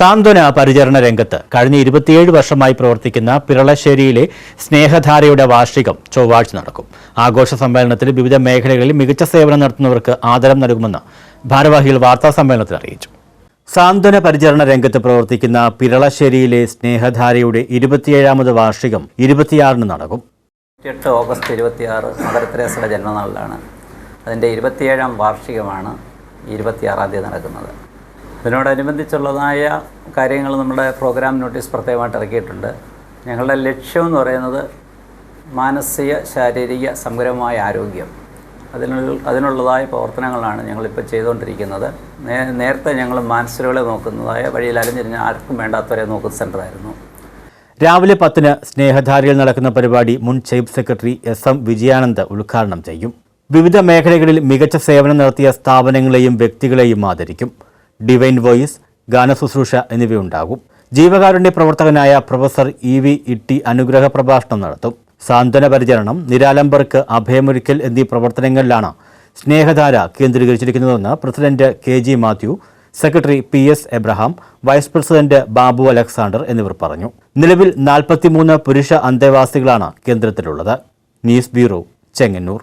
സാന്ത്വന പരിചരണ രംഗത്ത് കഴിഞ്ഞ ഇരുപത്തിയേഴ് വർഷമായി പ്രവർത്തിക്കുന്ന പിറളശ്ശേരിയിലെ സ്നേഹധാരയുടെ വാർഷികം ചൊവ്വാഴ്ച നടക്കും. ആഘോഷ സമ്മേളനത്തിൽ വിവിധ മേഖലകളിൽ മികച്ച സേവനം നടത്തുന്നവർക്ക് ആദരം നൽകുമെന്ന് ഭാരവാഹികൾ വാർത്താ സമ്മേളനത്തിൽ അറിയിച്ചു. സാന്ത്വന പരിചരണ രംഗത്ത് പ്രവർത്തിക്കുന്ന പിറളശ്ശേരിയിലെ സ്നേഹധാരയുടെ ഇരുപത്തിയേഴാമത് വാർഷികം ഇരുപത്തിയാറിന് നടക്കും. എട്ട് ഓഗസ്റ്റ് ഇരുപത്തിയാറ് മദർ ജന്മനാളിലാണ്. അതിന്റെ ഇരുപത്തിയേഴാം വാർഷികമാണ് ഇരുപത്തിയാറാം തീയതി നടക്കുന്നത്. ഇതിനോടനുബന്ധിച്ചുള്ളതായ കാര്യങ്ങൾ നമ്മുടെ പ്രോഗ്രാം നോട്ടീസ് പ്രത്യേകമായിട്ട് ഇറക്കിയിട്ടുണ്ട്. ഞങ്ങളുടെ ലക്ഷ്യം എന്ന് പറയുന്നത് മാനസിക ശാരീരിക സംഗ്രഹമായ ആരോഗ്യം. അതിനുള്ള അതിനുള്ളതായ പ്രവർത്തനങ്ങളാണ് ഞങ്ങളിപ്പോൾ ചെയ്തുകൊണ്ടിരിക്കുന്നത്. നേ നേരത്തെ ഞങ്ങൾ മാനസികളെ നോക്കുന്നതായ വഴിയിൽ അലഞ്ഞിരിഞ്ഞ ആർക്കും വേണ്ടാത്തവരെ നോക്കുന്ന സെന്ററായിരുന്നു രാവിലെ പത്തിന് സ്നേഹധാരയിൽ നടക്കുന്ന പരിപാടി മുൻ chief secretary S M Vijayanand ഉദ്ഘാടനം ചെയ്യും. വിവിധ മേഖലകളിൽ മികച്ച സേവനം നടത്തിയ സ്ഥാപനങ്ങളെയും വ്യക്തികളെയും ആദരിക്കും. ഡിവൈൻ വോയിസ് ഗാനശുശ്രൂഷ എന്നിവയുണ്ടാകും. ജീവകാരുണ്യ പ്രവർത്തകനായ പ്രൊഫസർ ഇ വി ഇട്ടി അനുഗ്രഹ പ്രഭാഷണം നടത്തും. സാന്ത്വന പരിചരണം നിരാലംബർക്ക് അഭയമൊരുക്കൽ എന്നീ പ്രവർത്തനങ്ങളിലാണ് സ്നേഹധാര കേന്ദ്രീകരിച്ചിരിക്കുന്നതെന്ന് president K G Mathew secretary P S Abraham vice president Babu Alexander എന്നിവർ പറഞ്ഞു. നിലവിൽ നാൽപ്പത്തിമൂന്ന് പുരുഷ അന്തേവാസികളാണ് കേന്ദ്രത്തിലുള്ളത്. News bureau Chengannur.